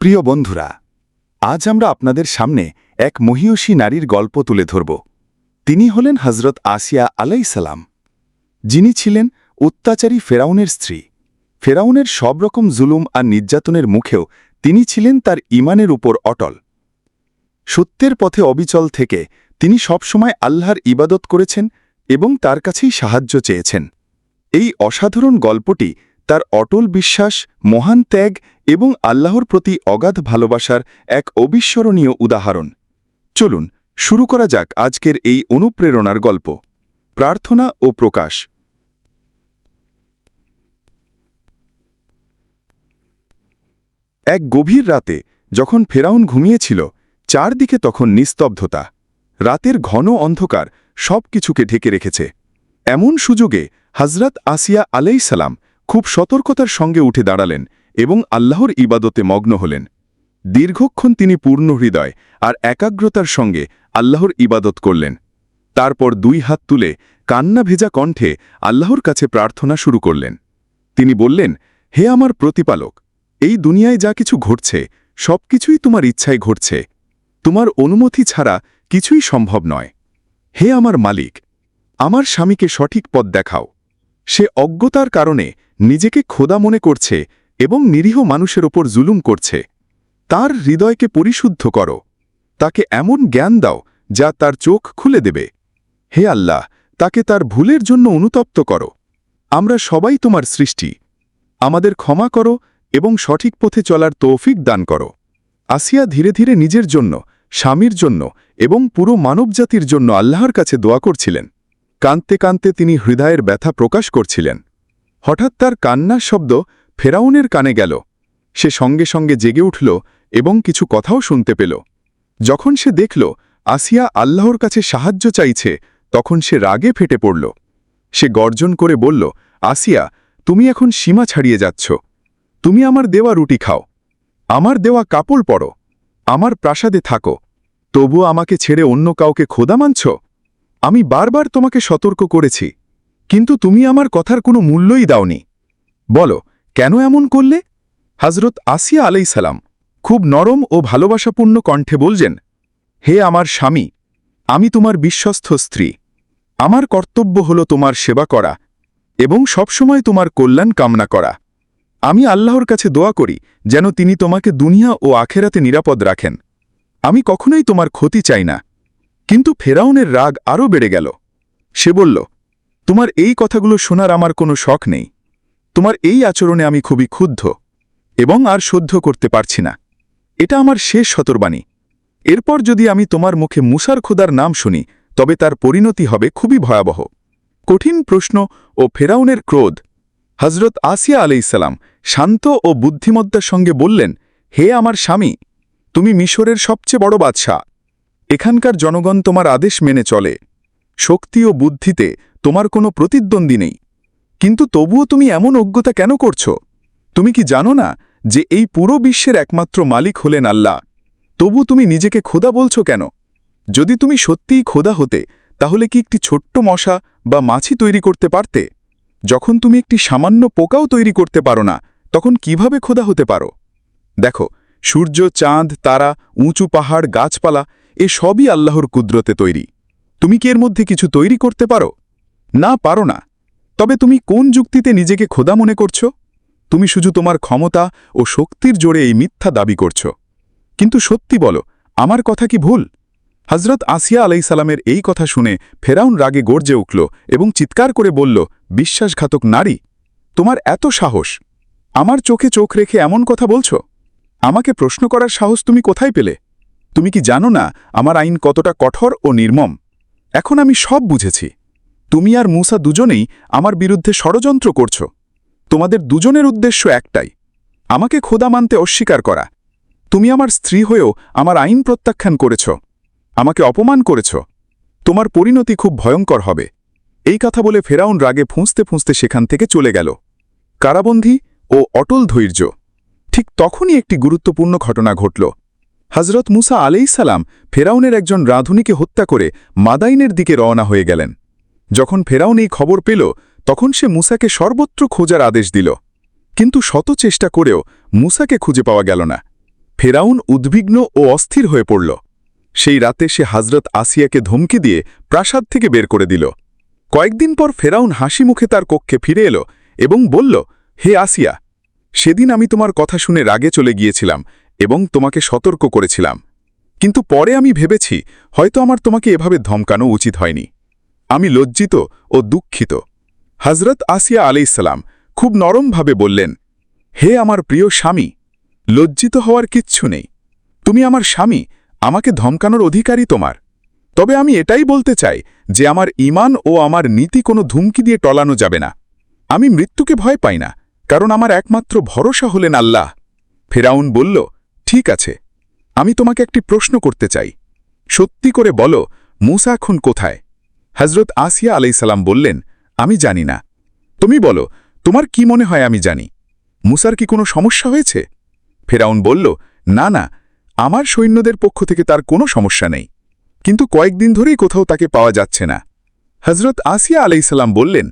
প্রিয় বন্ধুরা, আজ আমরা আপনাদের সামনে এক মহিয়সী নারীর গল্প তুলে ধরব। তিনি হলেন হজরত আসিয়া আলাইসালাম যিনি ছিলেন অত্যাচারী ফেরাউনের স্ত্রী। ফেরাউনের সব রকম জুলুম আর নির্যাতনের মুখেও তিনি ছিলেন তার ইমানের উপর অটল। সত্যের পথে অবিচল থেকে তিনি সবসময় আল্লাহর ইবাদত করেছেন এবং তার কাছেই সাহায্য চেয়েছেন। এই অসাধারণ গল্পটি তার অটল বিশ্বাস, মহান ত্যাগ এবং আল্লাহর প্রতি অগাধ ভালোবাসার এক অবিস্মরণীয় উদাহরণ। চলুন, শুরু করা যাক আজকের এই অনুপ্রেরণার গল্প। প্রার্থনা ও প্রকাশ। এক গভীর রাতে, যখন ফেরাউন ঘুমিয়েছিল, চারদিকে তখন নিস্তব্ধতা। রাতের ঘন অন্ধকার সব কিছুকে ঢেকে রেখেছে। এমন সুযোগে হজরত আসিয়া আলাইসালাম খুব সতর্কতার সঙ্গে উঠে দাঁড়ালেন এবং আল্লাহর ইবাদতে মগ্ন হলেন। দীর্ঘক্ষণ তিনি পূর্ণ হৃদয় আর একাগ্রতার সঙ্গে আল্লাহর ইবাদত করলেন। তারপর দুই হাত তুলে কান্না ভেজা কণ্ঠে আল্লাহর কাছে প্রার্থনা শুরু করলেন। তিনি বললেন, হে আমার প্রতিপালক, এই দুনিয়ায় যা কিছু ঘটছে সব কিছুই তোমার ইচ্ছায় ঘটছে। তোমার অনুমতি ছাড়া কিছুই সম্ভব নয়। হে আমার মালিক, আমার স্বামীকে সঠিক পথ দেখাও। সে অজ্ঞতার কারণে নিজেকে খোদা মনে করছে এবং নিরীহ মানুষের ওপর জুলুম করছে। তার হৃদয়কে পরিশুদ্ধ করো। তাকে এমন জ্ঞান দাও যা তার চোখ খুলে দেবে। হে আল্লাহ, তাকে তার ভুলের জন্য অনুতপ্ত করো। আমরা সবাই তোমার সৃষ্টি। আমাদের ক্ষমা করো এবং সঠিক পথে চলার তৌফিক দান করো। আসিয়া ধীরে ধীরে নিজের জন্য, স্বামীর জন্য এবং পুরো মানবজাতির জন্য আল্লাহর কাছে দোয়া করছিলেন। কাঁদতে কাঁদতে তিনি হৃদয়ের ব্যথা প্রকাশ করছিলেন। হঠাৎ তার কান্নার শব্দ ফেরাউনের কানে গেল। সে সঙ্গে সঙ্গে জেগে উঠল এবং কিছু কথাও শুনতে পেল। যখন সে দেখল আসিয়া আল্লাহর কাছে সাহায্য চাইছে, তখন সে রাগে ফেটে পড়ল। সে গর্জন করে বলল, আসিয়া, তুমি এখন সীমা ছাড়িয়ে যাচ্ছ। তুমি আমার দেওয়া রুটি খাও। আমার দেওয়া কাপড় পরো। আমার প্রাসাদে থাকো। তবু আমাকে ছেড়ে অন্য কাউকে খোদা মানছ? আমি বারবার তোমাকে সতর্ক করেছি, কিন্তু তুমি আমার কথার কোনো মূল্যই দাওনি। বলো, কেন এমন করলে? হজরত আসিয়া আলাইসালাম খুব নরম ও ভালোবাসাপূর্ণ কণ্ঠে বলছেন হে আমার স্বামী, আমি তোমার বিশ্বস্ত স্ত্রী। আমার কর্তব্য হল তোমার সেবা করা এবং সবসময় তোমার কল্যাণ কামনা করা। আমি আল্লাহর কাছে দোয়া করি যেন তিনি তোমাকে দুনিয়া ও আখেরাতে নিরাপদ রাখেন। আমি কখনোই তোমার ক্ষতি চাই না। কিন্তু ফেরাউনের রাগ আরও বেড়ে গেল। সে বলল, তোমার এই কথাগুলো শোনার আমার কোনো শখ নেই। তোমার এই আচরণে আমি খুবই ক্ষুব্ধ এবং আর সহ্য করতে পারছি না। এটা আমার শেষ শতরবাণী এরপর যদি আমি তোমার মুখে মুসার খোদার নাম শুনি, তবে তার পরিণতি হবে খুবই ভয়াবহ। কঠিন প্রশ্ন ও ফেরাউনের ক্রোধ। হজরত আসিয়া আলাইসাল্লাম শান্ত ও বুদ্ধিমত্তার সঙ্গে বললেন, হে আমার স্বামী, তুমি মিশরের সবচেয়ে বড় বাদশাহ। এখানকার জনগণ তোমার আদেশ মেনে চলে। শক্তি ও বুদ্ধিতে তোমার কোনো প্রতিদ্বন্দ্বী নেই। কিন্তু তবুও তুমি এমন অজ্ঞতা কেন করছ? তুমি কি জানো না যে এই পুরো বিশ্বের একমাত্র মালিক হলেন আল্লাহ? তবু তুমি নিজেকে খোদা বলছো কেন? যদি তুমি সত্যিই খোদা হতে, তাহলে কি একটি ছোট্ট মশা বা মাছি তৈরি করতে পারতে? যখন তুমি একটি সামান্য পোকাও তৈরি করতে পারো না, তখন কীভাবে খোদা হতে পারো? দেখো, সূর্য, চাঁদ, তারা, উঁচু পাহাড়, গাছপালা এ সবই আল্লাহর কুদরতে তৈরি। তুমি কি এর মধ্যে কিছু তৈরি করতে পারো? না পারো না। তবে তুমি কোন যুক্তিতে নিজেকে খোদা মনে করছ? তুমি শুধু তোমার ক্ষমতা ও শক্তির জোরে এই মিথ্যা দাবি করছ। কিন্তু সত্যি বলো, আমার কথা কি ভুল? হজরত আসিয়া আলাই সালামের এই কথা শুনে ফেরাউন রাগে গর্জে উঠল এবং চিৎকার করে বলল, বিশ্বাসঘাতক নারী, তোমার এত সাহস, আমার চোখে চোখ রেখে এমন কথা বলছো? আমাকে প্রশ্ন করার সাহস তুমি কোথায় পেলে? তুমি কি জানো না আমার আইন কতটা কঠোর ও নির্মম? এখন আমি সব বুঝেছি। তুমি আর মুসা দুজনেই আমার বিরুদ্ধে ষড়যন্ত্র করছ। তোমাদের দুজনের উদ্দেশ্য একটাই, আমাকে খোদা মানতে অস্বীকার করা। তুমি আমার স্ত্রী হয়েও আমার আইন প্রত্যাখ্যান করেছ, আমাকে অপমান করেছ। তোমার পরিণতি খুব ভয়ঙ্কর হবে। এই কথা বলে ফেরাউন রাগে ফুঁসতে ফুঁসতে সেখান থেকে চলে গেল। কারাবন্ধী ও অটল ধৈর্য, ঠিক তখনই একটি গুরুত্বপূর্ণ ঘটনা ঘটল। হজরত মুসা আলাইসালাম ফেরাউনের একজন রাঁধুনিকে হত্যা করে মাদাইনের দিকে রওনা হয়ে গেলেন। যখন ফেরাউন এই খবর পেল, তখন সে মুসাকে সর্বত্র খোঁজার আদেশ দিল। কিন্তু শত চেষ্টা করেও মুসাকে খুঁজে পাওয়া গেল না। ফেরাউন উদ্বিগ্ন ও অস্থির হয়ে পড়ল। সেই রাতে সে হাজরত আসিয়াকে ধমকি দিয়ে প্রাসাদ থেকে বের করে দিল। কয়েকদিন পর ফেরাউন হাসি মুখে তার কক্ষে ফিরে এলো এবং বলল, হে আসিয়া, সেদিন আমি তোমার কথা শুনে রাগে চলে গিয়েছিলাম এবং তোমাকে সতর্ক করেছিলাম। কিন্তু পরে আমি ভেবেছি, হয়তো আমার তোমাকে এভাবে ধমকানো উচিত হয়নি। আমি লজ্জিত ও দুঃখিত। হজরত আসিয়া আলাইসালাম খুব নরমভাবে বললেন, হে আমার প্রিয় স্বামী, লজ্জিত হওয়ার কিচ্ছু নেই। তুমি আমার স্বামী, আমাকে ধমকানোর অধিকারই তোমার। তবে আমি এটাই বলতে চাই যে আমার ইমান ও আমার নীতি কোনো ধুমকি দিয়ে টলানো যাবে না। আমি মৃত্যুকে ভয় পাই না, কারণ আমার একমাত্র ভরসা হলেন আল্লাহ। ফেরাউন বলল ঠিক আছে, আমি তোমাকে একটি প্রশ্ন করতে চাই। সত্যি করে বলো, মুসা এখন কোথায়? হজরত আসিয়া আলাইসাল্লাম বললেন, আমি জানি না। তুমি বলো, তোমার কি মনে হয় আমি জানি? মুসার কি কোনো সমস্যা হয়েছে? ফেরাউন বলল, না না, আমার সৈন্যদের পক্ষ থেকে তার কোনো সমস্যা নেই। কিন্তু কয়েকদিন ধরেই কোথাও তাকে পাওয়া যাচ্ছে না। হজরত আসিয়া আলাইসাল্লাম বললেন,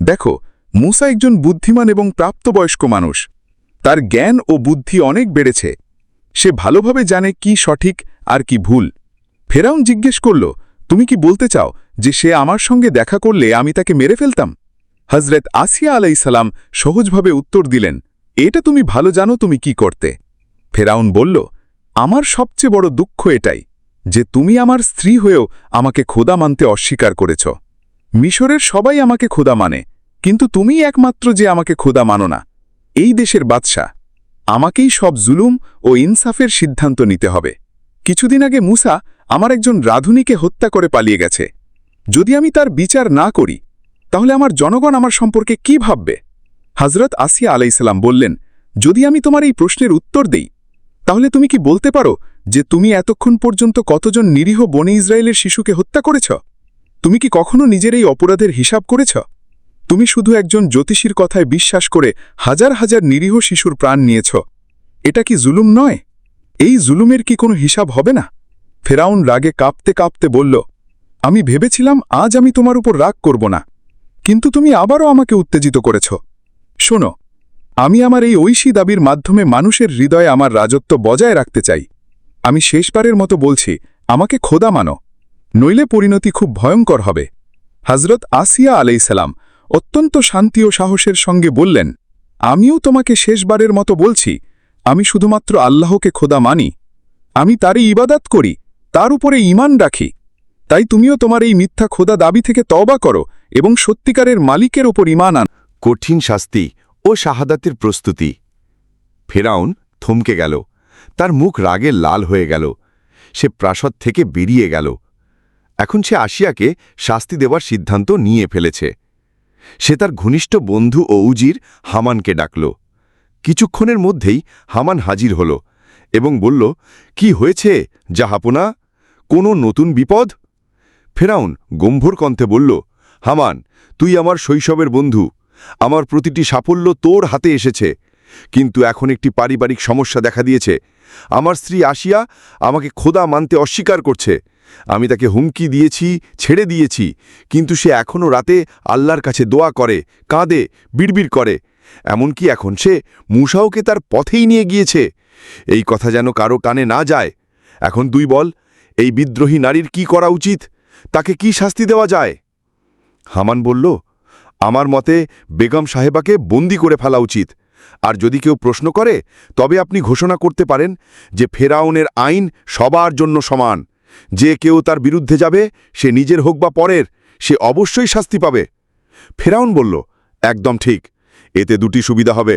দেখো, মুসা একজন বুদ্ধিমান এবং প্রাপ্তবয়স্ক মানুষ। তার জ্ঞান ও বুদ্ধি অনেক বেড়েছে। সে ভালোভাবে জানে কি সঠিক আর কি ভুল। ফেরাউন জিজ্ঞেস করল, তুমি কি বলতে চাও যে সে আমার সঙ্গে দেখা করলে আমি তাকে মেরে ফেলতাম? হজরত আসিয়া আলাইসালাম সহজভাবে উত্তর দিলেন, এটা তুমি ভালো জানো, তুমি কি করতে? ফেরাউন বলল, আমার সবচেয়ে বড় দুঃখ এটাই যে তুমি আমার স্ত্রী হয়েও আমাকে খোদা মানতে অস্বীকার করেছ। মিশরের সবাই আমাকে খোদা মানে কিন্তু তুমি একমাত্র যে আমাকে খোদা মানো না। এই দেশের বাদশাহ আমাকেই সব জুলুম ও ইনসাফের সিদ্ধান্ত নিতে হবে। কিছুদিন আগে মুসা আমার একজন রাধুনীকে হত্যা করে পালিয়ে গেছে। যদি আমি তার বিচার না করি, তাহলে আমার জনগণ আমার সম্পর্কে কি ভাববে? হজরত আসিয়া আলাইসাল্লাম বললেন, যদি আমি তোমার এই প্রশ্নের উত্তর দেই, তাহলে তুমি কি বলতে পারো যে তুমি এতক্ষণ পর্যন্ত কতজন নিরীহ বনে ইসরায়েলের শিশুকে হত্যা করেছ? তুমি কি কখনো নিজের এই অপরাধের হিসাব করেছ? তুমি শুধু একজন জ্যোতিষীর কথায় বিশ্বাস করে হাজার হাজার নিরীহ শিশুর প্রাণ নিয়েছ। এটা কি জুলুম নয়? এই জুলুমের কি কোনো হিসাব হবে না? ফেরাউন রাগে কাঁপতে কাঁপতে বলল, আমি ভেবেছিলাম আজ আমি তোমার উপর রাগ করব না, কিন্তু তুমি আবারও আমাকে উত্তেজিত করেছ। শোনো, আমি আমার এই ঐশী দাবির মাধ্যমে মানুষের হৃদয়ে আমার রাজত্ব বজায় রাখতে চাই। আমি শেষবারের মতো বলছি, আমাকে খোদা মানো, নইলে পরিণতি খুব ভয়ঙ্কর হবে। হজরত আসিয়া আলাইসালাম অত্যন্ত শান্তি ও সাহসের সঙ্গে বললেন, আমিও তোমাকে শেষবারের মতো বলছি, আমি শুধুমাত্র আল্লাহকে খোদা মানি। আমি তারই ইবাদাত করি, তার উপরে ইমান রাখি। তাই তুমিও তোমার এই মিথ্যা খোদা দাবি থেকে তওবা করো এবং সত্যিকারের মালিকের ওপর ইমান আন। কঠিন শাস্তি ও শাহাদাতের প্রস্তুতি। ফেরাউন থমকে গেল। তার মুখ রাগে লাল হয়ে গেল। সে প্রাসাদ থেকে বেরিয়ে গেল। এখন সে আসিয়াকে শাস্তি দেওয়ার সিদ্ধান্ত নিয়ে ফেলেছে। সে তার ঘনিষ্ঠ বন্ধু ও উজির হামানকে ডাকল। কিছুক্ষণের মধ্যেই হামান হাজির হল এবং বলল, কি হয়েছে, জাহাপনা? কোনো নতুন বিপদ? ফেরাউন গম্ভীর কণ্ঠে বলল, হামান, তুই আমার শৈশবের বন্ধু। আমার প্রতিটি সাফল্য তোর হাতে এসেছে। কিন্তু এখন একটি পারিবারিক সমস্যা দেখা দিয়েছে। আমার স্ত্রী আসিয়া আমাকে খোদা মানতে অস্বীকার করছে। আমি তাকে হুমকি দিয়েছি, ছেড়ে দিয়েছি, কিন্তু সে এখনও রাতে আল্লাহর কাছে দোয়া করে, কাঁদে, বিড়বিড় করে। এমনকি এখন সে মুসাওকে তার পথেই নিয়ে গিয়েছে। এই কথা যেন কারও কানে না যায়। এখন তুই বল, এই বিদ্রোহী নারীর কি করা উচিত? তাকে কি শাস্তি দেওয়া যায়? হামান বলল, আমার মতে বেগম সাহেবাকে বন্দি করে ফেলা উচিত। আর যদি কেউ প্রশ্ন করে, তবে আপনি ঘোষণা করতে পারেন যে ফেরাউনের আইন সবার জন্য সমান। যে কেউ তার বিরুদ্ধে যাবে, সে নিজের হোক বা পরের, সে অবশ্যই শাস্তি পাবে। ফেরাউন বলল, একদম ঠিক, এতে দুটি সুবিধা হবে।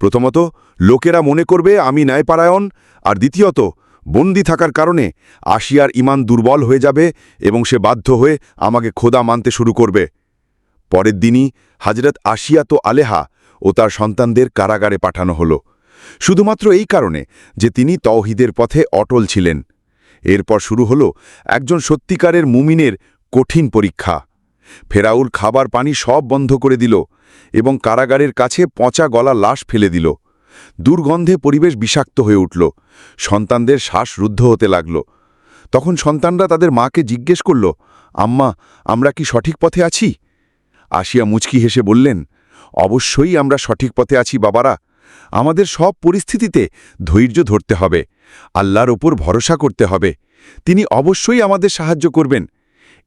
প্রথমত, লোকেরা মনে করবে আমি ন্যায়পারায়ণ, আর দ্বিতীয়ত, বন্দি থাকার কারণে আশিয়ার ইমান দুর্বল হয়ে যাবে এবং সে বাধ্য হয়ে আমাকে খোদা মানতে শুরু করবে। পরের দিনই হাজরত আশিয়া তো আলেহা ও তার সন্তানদের কারাগারে পাঠানো হল। শুধুমাত্র এই কারণে যে তিনি তওহিদের পথে অটল ছিলেন। এরপর শুরু হল একজন সত্যিকারের মুমিনের কঠিন পরীক্ষা। ফেরাউল খাবার পানি সব বন্ধ করে দিল এবং কারাগারের কাছে পচা গলা লাশ ফেলে দিল। দুর্গন্ধে পরিবেশ বিষাক্ত হয়ে উঠল। সন্তানদের শ্বাস রুদ্ধ হতে লাগল। তখন সন্তানরা তাদের মাকে জিজ্ঞেস করল, আম্মা, আমরা কি সঠিক পথে আছি? আসিয়া মুচকি হেসে বললেন, অবশ্যই আমরা সঠিক পথে আছি বাবারা। আমাদের সব পরিস্থিতিতে ধৈর্য ধরতে হবে। আল্লাহর ওপর ভরসা করতে হবে। তিনি অবশ্যই আমাদের সাহায্য করবেন।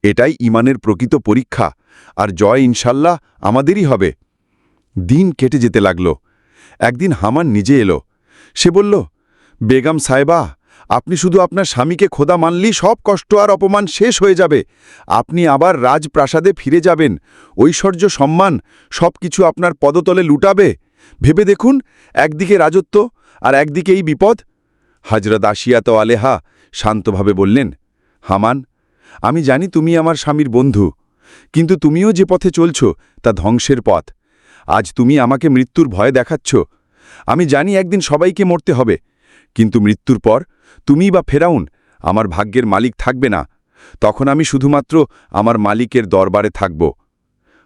এটাই ইমানের প্রকৃত পরীক্ষা, আর জয় ইনশাল্লাহ আমাদেরই হবে। দিন কেটে যেতে লাগল। একদিন হামান নিজে এলো। সে বলল, বেগম সাহেবা, আপনি শুধু আপনার স্বামীকে খোদা মানলেই সব কষ্ট আর অপমান শেষ হয়ে যাবে। আপনি আবার রাজপ্রাসাদে ফিরে যাবেন। ঐশ্বর্য, সম্মান সব কিছু আপনার পদতলে লুটাবে। ভেবে দেখুন, একদিকে রাজত্ব আর একদিকে এই বিপদ। হাজরত আশিয়াত আলেহা শান্তভাবে বললেন, হামান, আমি জানি তুমি আমার স্বামীর বন্ধু, কিন্তু তুমিও যে পথে চলছ তা ধ্বংসের পথ। আজ তুমি আমাকে মৃত্যুর ভয় দেখাচ্ছ। আমি জানি একদিন সবাইকে মরতে হবে, কিন্তু মৃত্যুর পর তুমি বা ফেরাউন আমার ভাগ্যের মালিক থাকবে না। তখন আমি শুধুমাত্র আমার মালিকের দরবারে থাকব।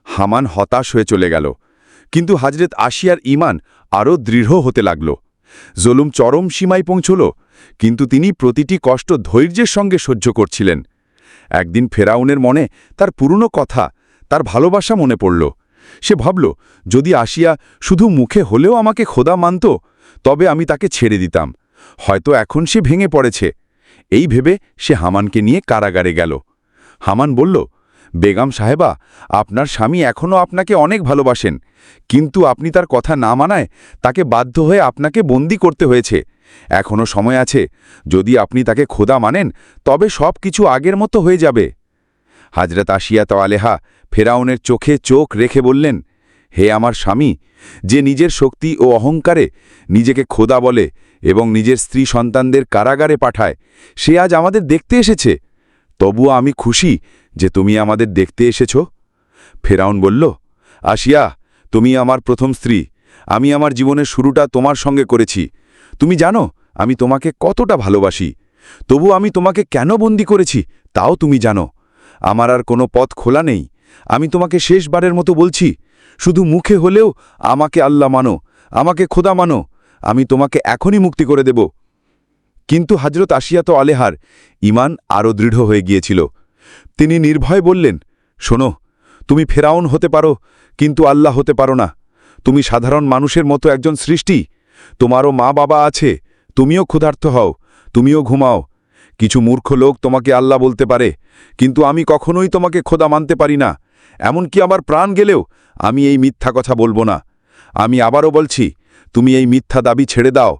হামান হতাশ হয়ে চলে গেল, কিন্তু হাজরেত আশিয়ার ইমান আরও দৃঢ় হতে লাগল। জলুম চরম সীমায় পৌঁছল, কিন্তু তিনি প্রতিটি কষ্ট ধৈর্যের সঙ্গে সহ্য করছিলেন। একদিন ফেরাউনের মনে তার পুরনো কথা, তার ভালোবাসা মনে পড়ল। সে ভাবল, যদি আসিয়া শুধু মুখে হলেও আমাকে খোদা মানত, তবে আমি তাকে ছেড়ে দিতাম। হয়তো এখন সে ভেঙে পড়েছে। এই ভেবে সে হামানকে নিয়ে কারাগারে গেল। হামান বলল বেগম সাহেবা, আপনার স্বামী এখনও আপনাকে অনেক ভালোবাসেন, কিন্তু আপনি তার কথা না মানায় তাকে বাধ্য হয়ে আপনাকে বন্দি করতে হয়েছে। এখনও সময় আছে, যদি আপনি তাকে খোদা মানেন, তবে সব কিছু আগের মতো হয়ে যাবে। হাজরত আশিয়া আলেহা ফেরাউনের চোখে চোখ রেখে বললেন, হে আমার স্বামী, যে নিজের শক্তি ও অহংকারে নিজেকে খোদা বলে এবং নিজের স্ত্রী সন্তানদের কারাগারে পাঠায়, সে আজ আমাদের দেখতে এসেছে। তবুও আমি খুশি যে তুমি আমাদের দেখতে এসেছ। ফেরাউন বলল, আসিয়া, তুমি আমার প্রথম স্ত্রী। আমি আমার জীবনের শুরুটা তোমার সঙ্গে করেছি। তুমি জানো, আমি তোমাকে কতটা ভালোবাসি। তবু আমি তোমাকে কেন বন্দি করেছি, তাও তুমি জানো। আমার আর কোনো পথ খোলা নেই। আমি তোমাকে শেষবারের মতো বলছি, শুধু মুখে হলেও আমাকে আল্লাহ মানো, আমাকে খোদা মানো। আমি তোমাকে এখনই মুক্তি করে দেব। কিন্তু হজরত আশিয়াত আলেহার ইমান আরও দৃঢ় হয়ে গিয়েছিল। তিনি নির্ভয় বললেন, শোনো, তুমি ফেরাউন হতে পারো, কিন্তু আল্লাহ হতে পারো না। তুমি সাধারণ মানুষের মতো একজন সৃষ্টি। তোমারও মা বাবা আছে, তুমিও ক্ষুধার্ত হও, তুমিও ঘুমাও। কিছু মূর্খ লোক তোমাকে আল্লাহ বলতে পারে, কিন্তু আমি কখনোই তোমাকে খোদা মানতে পারি না। এমনকি আমার প্রাণ গেলেও আমি এই মিথ্যা কথা বলব না। আমি আবারও বলছি, তুমি এই মিথ্যা দাবি ছেড়ে দাও।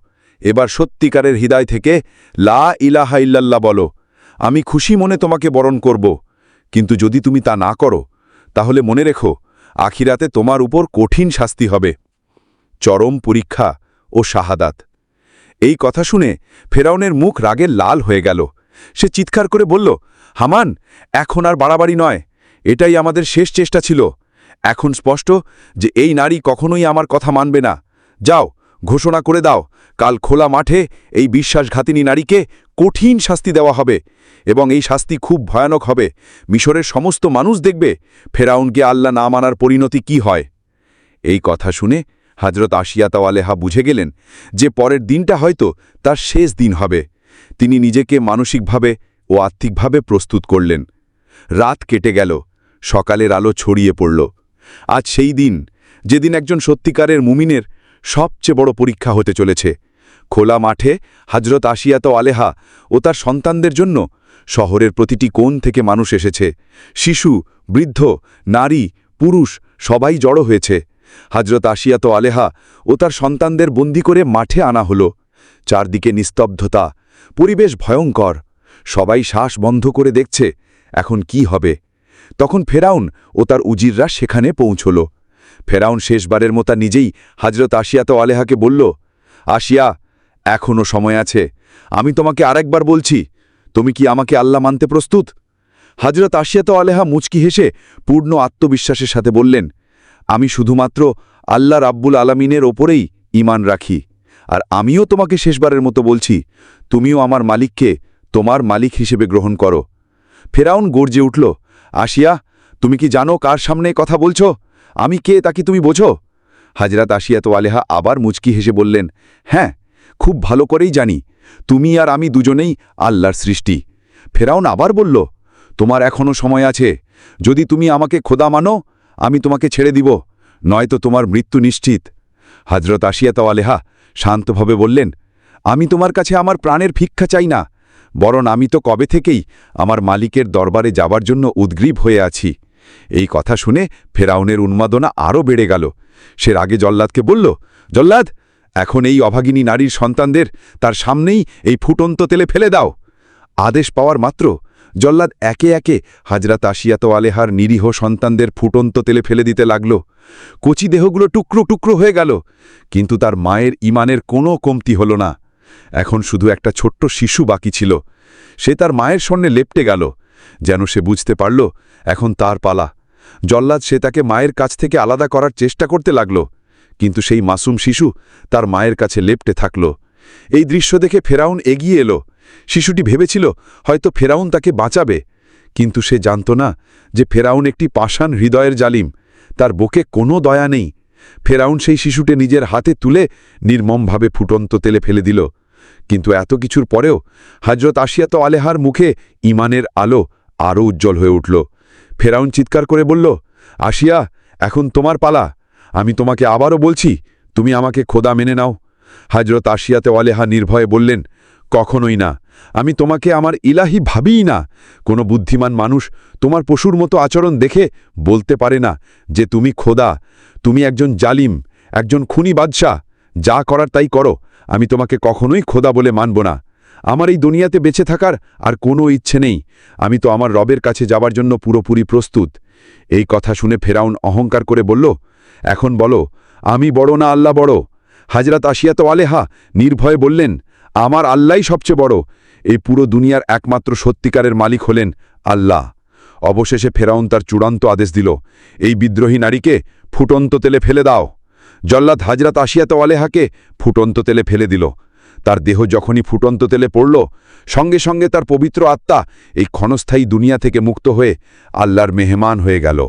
এবার সত্যিকারের হৃদয় থেকে, লা ইলাহা ইল্লাল্লাহ বলো, আমি খুশি মনে তোমাকে বরণ করব। কিন্তু যদি তুমি তা না করো, তাহলে মনে রেখো, আখিরাতে তোমার উপর কঠিন শাস্তি হবে। চরম পরীক্ষা ও শাহাদাত। এই কথা শুনে ফেরাউনের মুখ রাগে লাল হয়ে গেল। সে চিৎকার করে বলল, হামান, এখন আর বাড়াবাড়ি নয়। এটাই আমাদের শেষ চেষ্টা ছিল। এখন স্পষ্ট যে এই নারী কখনোই আমার কথা মানবে না। যাও ঘোষণা করে দাও, কাল খোলা মাঠে এই বিশ্বাসঘাতিনী নারীকে কঠিন শাস্তি দেওয়া হবে এবং এই শাস্তি খুব ভয়ানক হবে। মিশরের সমস্ত মানুষ দেখবে ফেরাউনকে আল্লাহ না মানার পরিণতি কি হয়। এই কথা শুনে হজরত আশিয়াতাওয়ালেহা বুঝে গেলেন যে পরের দিনটা হয়তো তার শেষ দিন হবে। তিনি নিজেকে মানসিকভাবে ও আর্থিকভাবে প্রস্তুত করলেন। রাত কেটে গেল, সকালের আলো ছড়িয়ে পড়ল। আজ সেই দিন যেদিন একজন সত্যিকারের মুমিনের সবচেয়ে বড় পরীক্ষা হতে চলেছে। খোলা মাঠে হজরত আশিয়াত আলেহা ও তার সন্তানদের জন্য শহরের প্রতিটি কোণ থেকে মানুষ এসেছে। শিশু, বৃদ্ধ, নারী, পুরুষ সবাই জড়ো হয়েছে। হজরত আশিয়াত আলেহা ও তার সন্তানদের বন্দি করে মাঠে আনা হল। চারদিকে নিস্তব্ধতা, পরিবেশ ভয়ঙ্কর। সবাই শ্বাস বন্ধ করে দেখছে, এখন কি হবে? তখন ফেরাউন ও তার উজিররা সেখানে পৌঁছল। ফেরাউন শেষবারের মতা নিজেই হজরত তো আলেহাকে বলল আসিয়া এখনও সময় আছে। আমি তোমাকে আরেকবার বলছি, তুমি কি আমাকে আল্লাহ মানতে প্রস্তুত? হজরত আশিয়াত আলেহা মুচকি হেসে পূর্ণ আত্মবিশ্বাসের সাথে বললেন, আমি শুধুমাত্র আল্লাহ রাব্বুল আলমিনের ওপরেই ইমান রাখি, আর আমিও তোমাকে শেষবারের মতো বলছি, তুমিও আমার মালিককে তোমার মালিক হিসেবে গ্রহণ করো। ফেরাউন গর্জে উঠল আসিয়া তুমি কি জানো কার সামনে কথা বলছো? আমি কে তাকে তুমি বোঝো? হাজরাত আশিয়াত আলেহা আবার মুচকি হেসে বললেন হ্যাঁ খুব ভালো করেই জানি। তুমি আর আমি দুজনেই আল্লাহর সৃষ্টি। ফেরাউন আবার বলল, তোমার এখনও সময় আছে। যদি তুমি আমাকে খোদা মানো, আমি তোমাকে ছেড়ে দিব, নয়তো তোমার মৃত্যু নিশ্চিত। হজরত আশিয়াত আলেহা শান্তভাবে বললেন, আমি তোমার কাছে আমার প্রাণের ভিক্ষা চাই না, বরং আমি তো কবে থেকেই আমার মালিকের দরবারে যাবার জন্য উদ্গ্রীব হয়ে আছি। এই কথা শুনে ফেরাউনের উন্মাদনা আরও বেড়ে গেল। সে রাগে জল্লাদকে বলল, জল্লাদ, এখন এই অভাগিনী নারীর সন্তানদের তার সামনেই এই ফুটন্ত তেলে ফেলে দাও। আদেশ পাওয়ার মাত্র জল্লাদ একে একে হাজরাত আশিয়াত আলেহার নিরীহ সন্তানদের ফুটন্ত তেলে ফেলে দিতে লাগল। কচি দেহগুলো টুকরো টুকরো হয়ে গেল, কিন্তু তার মায়ের ইমানের কোনো কমতি হল না। এখন শুধু একটা ছোট্ট শিশু বাকি ছিল। সে তার মায়ের স্বর্ণে লেপটে গেল, যেন সে বুঝতে পারল এখন তার পালা। জল্লাদ সে তাকে মায়ের কাছ থেকে আলাদা করার চেষ্টা করতে লাগল, কিন্তু সেই মাসুম শিশু তার মায়ের কাছে লেপটে থাকল। এই দৃশ্য দেখে ফেরাউন এগিয়ে এলো। শিশুটি ভেবেছিল, হয়তো ফেরাউন তাকে বাঁচাবে। কিন্তু সে জানত না যে ফেরাউন একটি পাষাণ হৃদয়ের জালিম। তার বুকে কোনো দয়া নেই। ফেরাউন সেই শিশুটে নিজের হাতে তুলে নির্মমভাবে ফুটন্ত তেলে ফেলে দিল। কিন্তু এত কিছুর পরেও হজরত আশিয়াত আলেহার মুখে ইমানের আলো আরও উজ্জ্বল হয়ে উঠল। ফেরাউন চিৎকার করে বলল, আসিয়া, এখন তোমার পালা। আমি তোমাকে আবারও বলছি, তুমি আমাকে খোদা মেনে নাও। হাজরত আশিয়াতে আলেহা নির্ভয়ে বললেন, কখনোই না। আমি তোমাকে আমার ইলাহি ভাবিই না। কোনো বুদ্ধিমান মানুষ তোমার পশুর মতো আচরণ দেখে বলতে পারে না যে তুমি খোদা। তুমি একজন জালিম, একজন খুনি বাদশাহ। যা করার তাই করো। আমি তোমাকে কখনোই খোদা বলে মানব না। আমার এই দুনিয়াতে বেঁচে থাকার আর কোনো ইচ্ছে নেই। আমি তো আমার রবের কাছে যাবার জন্য পুরোপুরি প্রস্তুত। এই কথা শুনে ফেরাউন অহংকার করে বলল, এখন বলো, আমি বড় না আল্লাহ বড়? হাজরাত আসিয়া তো আলেহা নির্ভয়ে বললেন, আমার আল্লাহই সবচেয়ে বড়। এই পুরো দুনিয়ার একমাত্র সত্যিকারের মালিক হলেন আল্লাহ। অবশেষে ফেরাউন তার চূড়ান্ত আদেশ দিল, এই বিদ্রোহী নারীকে ফুটন্ত তেলে ফেলে দাও। জল্লাদ হাজরাত আশিয়াত আলেহাকে ফুটন্ত তেলে ফেলে দিল। তার দেহ যখনই ফুটন্ত তেলে পড়ল, সঙ্গে সঙ্গে তার পবিত্র আত্মা এই ক্ষণস্থায়ী দুনিয়া থেকে মুক্ত হয়ে আল্লাহর মেহমান হয়ে গেল।